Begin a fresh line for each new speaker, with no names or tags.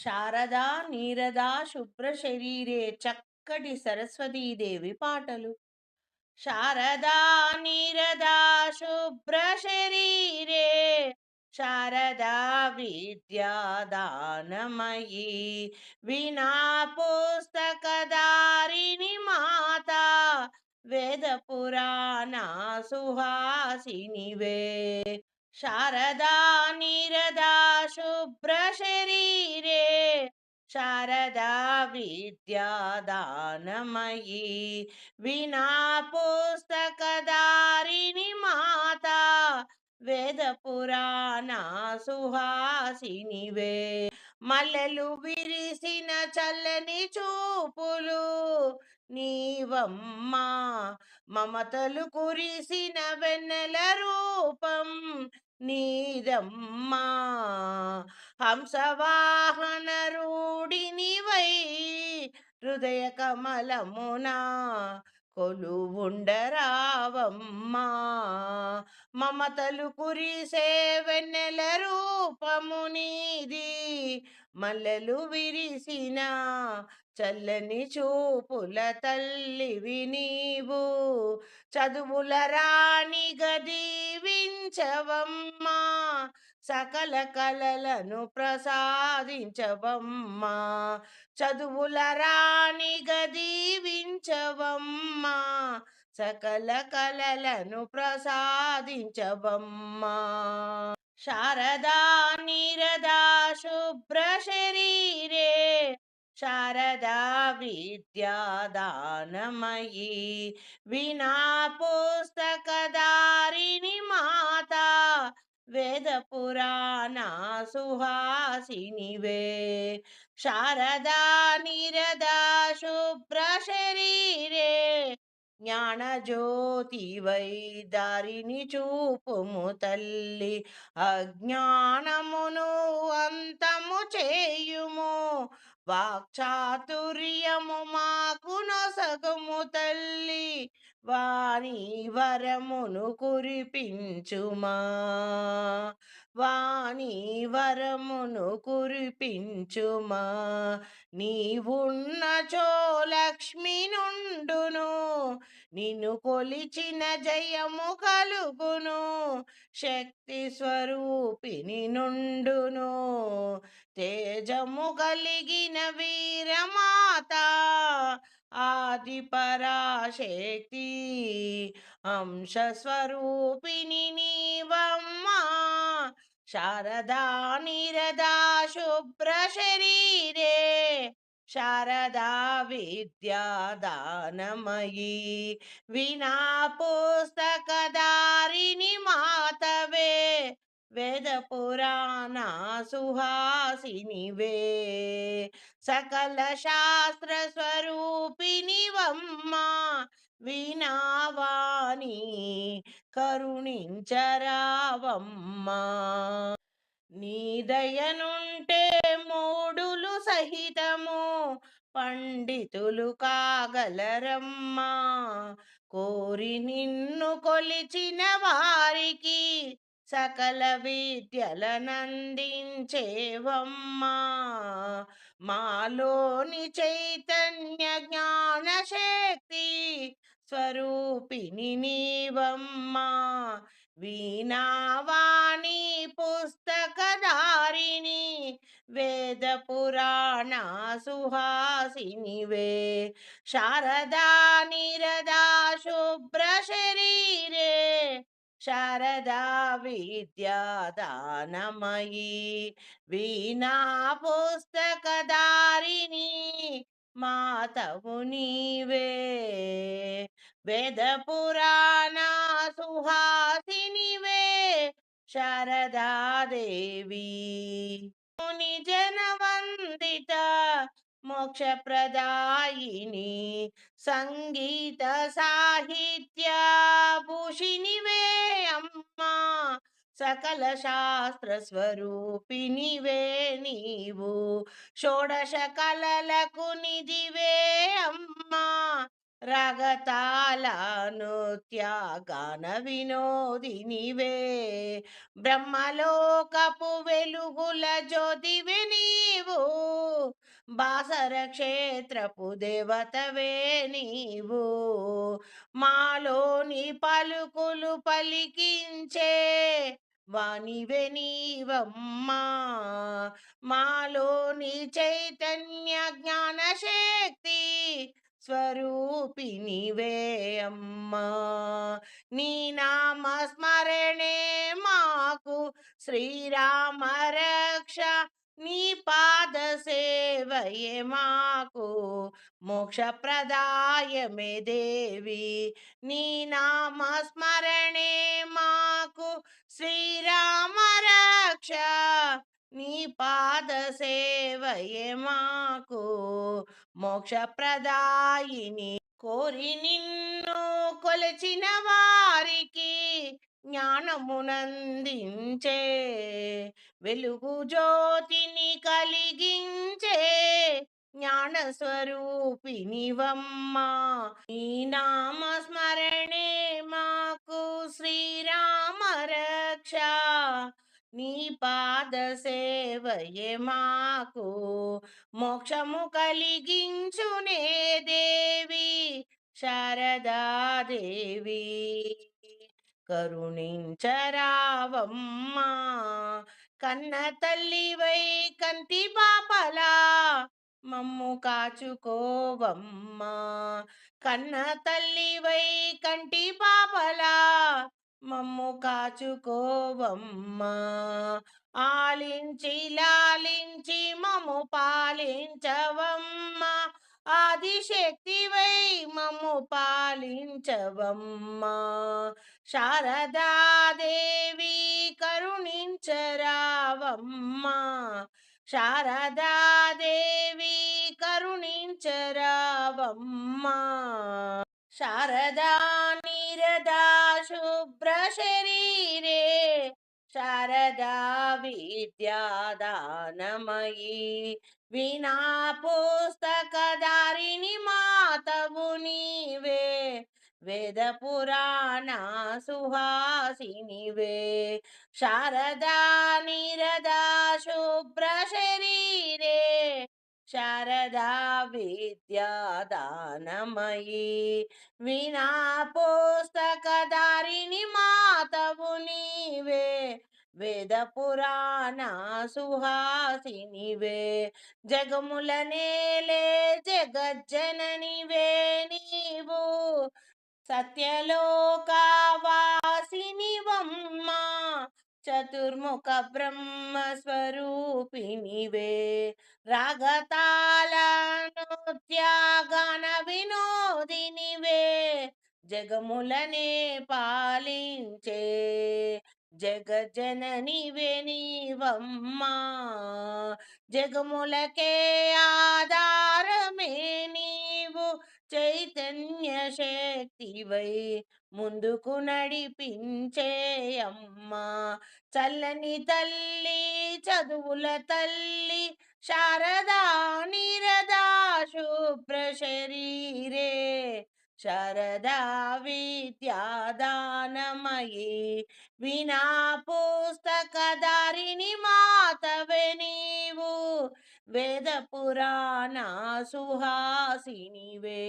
శారదా నీరదా శుభ్ర శరీరే చక్కటి సరస్వతీదేవి పాటలు. శారదా నీరదా శుభ్ర శరీరే శారదా విద్యాదానమయీ వినా పుస్తకదారిణి మాత వేద పురాణ సుహాసినివే శారదా నిరదా శుభ్రశరీరే శారదా విద్యాదానమయీ వినా పుస్తకదారిణి మాత వేద పురాణ సుహాసినివే మల్లెలు విరిసిన చల్లని చూపులు నీవమ్మా మమతలు కురిసిన వెన్నెల రూపం నీదమ్మా. హంసవాహన రూఢినివై హృదయ కమలమునా కొలువుండరావమ్మా. మమతలు కురిసే వెన్నెల రూపము నీది మల్లెలు విరిసిన చల్లని చూపుల తల్లివి నీవు. చదువుల రాణిగా దీవించవమ్మా సకల కలలను ప్రసాదించవమ్మా. చదువుల రాణి దీవించవమ్మా సకల కలలను ప్రసాదించవమ్మా. శారదా నిరదా శుభ్రశరీరే శారదా విద్యాదానమయీ వినా పుస్తకదారిణి మాత వేద పురాణ సుహాసినివే శారదా నిరదా శుభ్రశరీ జ్ఞానజ్యోతివై దారిని చూపుము తల్లి అజ్ఞానమును అంతము చేయుము. వాక్చాతుర్యము మాకు నొసగుము తల్లి వాణి వరమును కురిపించుమా? వాణి వరమును కురిపించుమా? నీవున్నచో లక్ష్మి నుండును నిన్ను కొలిచిన జయము కలుగును. శక్తి స్వరూపిని నుండును తేజము కలిగిన వీరమాత. ఆది పరాశక్తి అంశ స్వరూపిణి నీవమ్మా. శారదా నిరదా శుభ్ర శరీరే. శారదా విద్యాదానమయీ వినా పుస్తకదారిణి మాతవే. వేద పురాణ సుహాసినివే. సకల శాస్త్ర స్వరూపినివమ్మా వినావాణి కరుణించరావమ్మా. నీదయనుంటే మూడులు సహితము పండితులు కాగలరమ్మా. కోరి నిన్ను కొలిచిన వారికి సకల విద్యలనందించేవమ్మా. మాలోని చైతన్య జ్ఞాన శక్తి స్వరూపిణి నీవమ్మా. వీణావాణి పుస్తకధారిణి వేద పురాణ సుహాసినివే. శారదా నిరదా శుభ్ర శరీరే శారదా విద్యాదానమయీ వీణా పుస్తకదారిణి మాతవు నీవే. వేద పురాణ సుహాసినివే శారదాదేవి ముని జనవందిత మోక్షప్రదాయిని సంగీత సాహిత్య భూషిణివే అమ్మా. సకల శాస్త్ర స్వరూపినివే నీవు. షోడశ కలలకు నిధివే అమ్మా. రగతాల త్యాగాన వినోదినివే. బ్రహ్మలోకపు వెలుగుల జ్యోతివే బాసర క్షేత్రపు దేవతవే నీవు. మాలోని పలుకులు పలికించే వాణివే నీవమ్మా. మాలోని చైతన్య జ్ఞాన శక్తి స్వరూపినివే అమ్మా. నీ నామ స్మరణే మాకు శ్రీరామ రక్ష నీ పాద సేవయే మాకు. మోక్షప్రదాయమే దేవి నీ నామస్మరణే మాకు. శ్రీరామ రక్ష నీ పాద సేవయే మాకు. మోక్షప్రదాయిని కోరి నిన్ను కొలిచిన వారికి జ్ఞానమునందించే వెలుగు జ్యోతిని కలిగించే జ్ఞాన స్వరూపినివమ్మా ఈ నామ స్మరణే మాకు శ్రీరామ రక్ష. నీ పాద సేవయే మాకు మోక్షము కలిగించునే దేవి శారదాదేవి కరుణించరావమ్మా. కన్న తల్లివై కంటి పాపలా మమ్ము కాచుకోవమ్మా. కన్న తల్లివై కంటి పాపలా మమ్ము కాచుకోవమ్మా. ఆలించి లాలించి మమ్ము పాలించవమ్మా. ఆదిశక్తివై మమ్ము పాలించవమ్మా. శారదాదేవి కరుణించరావమ్మా. శారదాదేవి కరుణించరావమ్మా. శారదా నిరదా శుభ్ర శరీరే శారదా విద్యాదానమయీ వినా పుస్తకదారిణి మాతవు నీవే వేద పురాణ సుహాసినివే శారదా శారదా విద్యాదానమయీ వినా పుస్తకదారిణి మాతవు నీవే వేద పురాణ సుహాసినివే జగముల నేలే జగజ్జననివే నీవు సత్యలోకావాసినివమ్మా చతుర్ముఖ బ్రహ్మ స్వరూపినివే రాగతాల త్యాగన వినోదినివే జగములనే పాలించే జగజననివే నీవమ్మా. జగములకే ఆధారమే నీవు చైతన్య శక్తివై ముందుకు నడిపించే అమ్మా. చల్లని తల్లి చదువుల తల్లి శారదా నిరదా శుభ్ర శరీరే శారదా విద్యాదానమయీ వినా పుస్తకదారిణి మాతవే నీవు వేద పురాణ సుహాసినివే